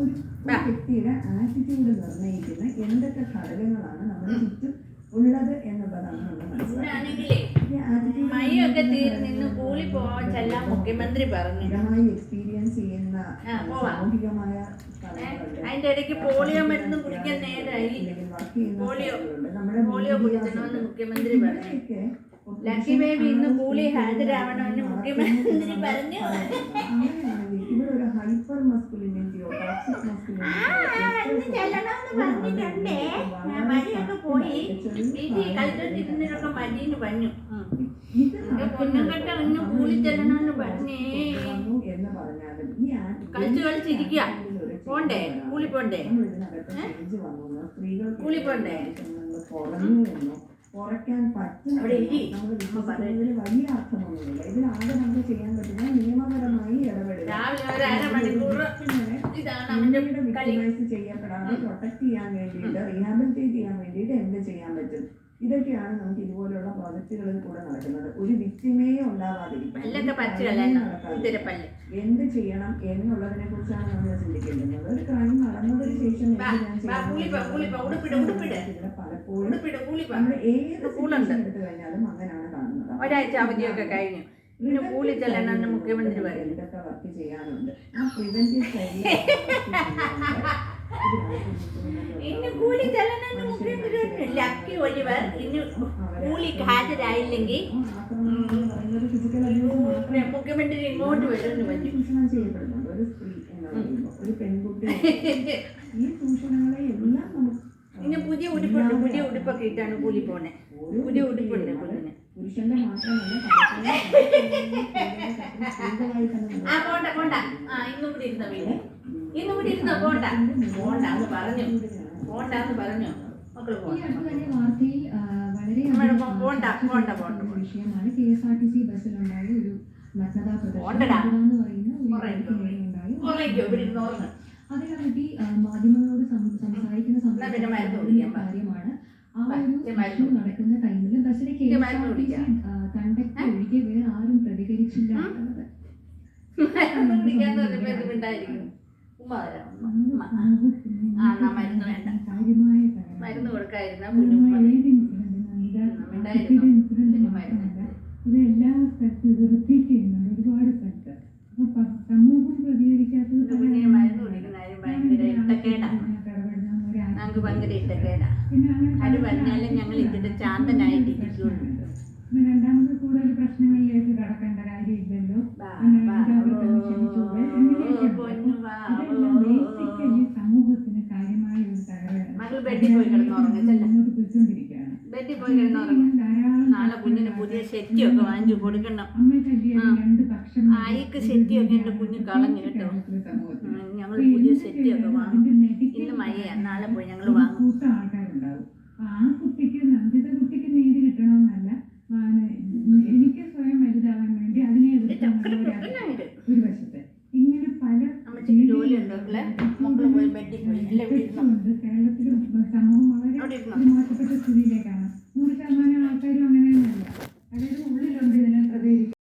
ഒരു വ്യക്തിയുടെ ആറ്റിറ്റ്യൂഡ് നിർണയിക്കുന്ന എന്തൊക്കെ ഘടകങ്ങളാണ് നമ്മുടെ ചുറ്റും ഉള്ളത് എന്നുള്ളതാണ് നമ്മൾ മനസ്സിലാക്കുന്നത് മുഖ്യമന്ത്രി പറഞ്ഞു. സ്ഥിരമായി എക്സ്പീരിയൻസ് ചെയ്യുന്ന. സാമൂഹികമായ അതിന്റെ ഇടയ്ക്ക് പോളിയോ മരുന്ന് കുടിക്കാൻ ചെയ്യുന്ന പോളിയോ നമ്മുടെ പോളിയോ കുടിക്കണമെന്ന് മുഖ്യമന്ത്രി പറഞ്ഞു. ലക്കി ബേബി ഇന്ന് കൂലി ഹാജരാവണമെന്ന് മുഖ്യമന്ത്രി പറഞ്ഞു. ഒരു ഹൈപ്പർ മസ്കുലിനിറ്റിയോ ടോക്സിക് മസ്കുലിനിറ്റിയോ പറഞ്ഞു. കൂലി ചെല്ലണമെന്ന് എന്ന് പറഞ്ഞാലും ഈ കളിച്ച് കളിച്ചിരിക്കുക. പോണ്ടേ? കൂലി പോണ്ടേ? കൂലി പോണ്ടേ? കുറഞ്ഞു എന്നോ കുറയ്ക്കാൻ പറ്റും വലിയ അർത്ഥമൊന്നുമില്ല. ഇതിലാകെ നമുക്ക് ചെയ്യാൻ പറ്റുന്ന വിക്ടിമൈസ് ചെയ്യപ്പെടാതെ പ്രൊട്ടക്ട് ചെയ്യാൻ വേണ്ടിയിട്ട് റീഹാബിലിറ്റേറ്റ് ചെയ്യാൻ വേണ്ടിയിട്ട് എന്ത് ചെയ്യാൻ പറ്റും? ഇതൊക്കെയാണ് നമുക്ക് ഇതുപോലെയുള്ള പ്രോജക്റ്റുകളിൽ കൂടെ നടക്കുന്നത്. ഒരു വിക്ടിമേ ഉത്തരപ്പല്ല് എന്ത് ചെയ്യണം എന്നുള്ളതിനെ കുറിച്ചാണ് നമ്മൾ ചിന്തിക്കേണ്ടത്. ഒരു ക്രൈം നടന്നതിന് ശേഷം. ഇവിടെ പലപ്പോഴും നമ്മൾ ഏത് എടുത്തു കഴിഞ്ഞാലും അങ്ങനെയാണ് കാണുന്നത്. ഒരാഴ്ച അവധിയൊക്കെ കഴിഞ്ഞു. ഇന്ന് കൂലി ചെല്ലണമെന്ന് മുഖ്യമന്ത്രി പറഞ്ഞു എന്തൊക്കെ വർക്ക് ചെയ്യാനുണ്ട്. ആ പ്രിവെന്റീവ് സൈഡിൽ ഇന്ന് കൂലി ചെല്ലണമെന്ന് മുഖ്യമന്ത്രി ലക്കി ഒലിവർ ഇന്ന് കൂലിക്ക് ഹാജരായില്ലെങ്കിൽ മുഖ്യമന്ത്രി ഇങ്ങോട്ട് വരുമെന്ന് പറഞ്ഞു. ചൂഷണം ചെയ്യപ്പെടുന്നുണ്ട്. ഒരു സ്ത്രീ എന്ന് പറയുമ്പോൾ ഒരു പെൺകുട്ടി ഈ ചൂഷണങ്ങളെ എല്ലാം നമുക്ക് ഇന്ന് പുതിയ ഉടുപ്പുണ്ട് പുതിയ ഉടുപ്പൊക്കെ ഇട്ടാണ് കൂലി പോണേ. പുതിയ ഉടുപ്പുണ്ട് കുഞ്ഞിന് പുരുഷന്റെ മാത്രമല്ല വാർത്തയിൽ വളരെ. വിഷയമാണ് K S R T C ബസ്സിലുണ്ടായ ഒരു നഗ്നതാ. പ്രദർശനം. എന്ന് പറയുന്ന ഒരു മാധ്യമങ്ങളോട് സംസാരിക്കുന്ന എന്നാ നടക്കുന്ന ടൈമിൽ ബസ്സിലെ. കണ്ടക്ടർ ഒഴികെ വേറെ ആരും പ്രതികരിച്ചില്ല മരുന്ന് കൊടുക്കാതിരുന്ന സ്ഥലത്തും ഇത് റിപ്പീറ്റ് ചെയ്യുന്നുണ്ട്. ഒരുപാട് സ്ഥലത്ത് അപ്പൊ സമൂഹം പ്രതികരിക്കാത്തത് മരുന്ന് കുടിക്കുന്ന ഭയങ്കര ഇട്ടക്കേടാണ്. ഞങ്ങൾക്ക് ഭയങ്കര ഇട്ടക്കേടാ അത് പറഞ്ഞാലും ഞങ്ങൾ ഇതിന്റെ ശാന്തനായിട്ട് ഇരിക്കുള്ളൂ രണ്ടാമത് കൂടുതൽ പ്രശ്നങ്ങളിലേക്ക് കടക്കേണ്ട കാര്യമില്ലല്ലോ. സമൂഹത്തിന് കാര്യമായ ഒരു തകരാറ് ബെഡിൽ പോയി കിടന്ന് ഉറങ്ങ്, ചെല്ല്. മുന്നോട്ട് പോയിക്കൊണ്ടിരിക്കുകയാണ്. ബെഡിൽ പോയി കിടന്നുറങ്ങും. നാളെ കുഞ്ഞിന് പുതിയ സെറ്റിയൊക്കെ വാങ്ങിച്ചു കൊടുക്കണം. ആയിക്ക് സെറ്റിയൊക്കെ എന്റെ കുഞ്ഞ് കളഞ്ഞു കേട്ടോ. ഞങ്ങൾ പുതിയ സെറ്റിയൊക്കെ വാങ്ങും. ഇന്ന് മഴയാണ് നാളെ പോയി ഞങ്ങൾ വാങ്ങും. ആ കുട്ടിക്ക് നന്ദിത കുട്ടിക്ക് നീതി കിട്ടണമെന്നല്ല. എനിക്ക് സ്വയം വലുതാവാൻ വേണ്ടി അതിനെ ഒരു വശത്ത്. ഇങ്ങനെ പല ജോലി ഉണ്ടോ മക്കളെ. പോയി ബെഡിൽ പോയി. കേരളത്തിലും സമൂഹം വളരെ മോശപ്പെട്ട സ്ഥിതിയിലേക്കാണ്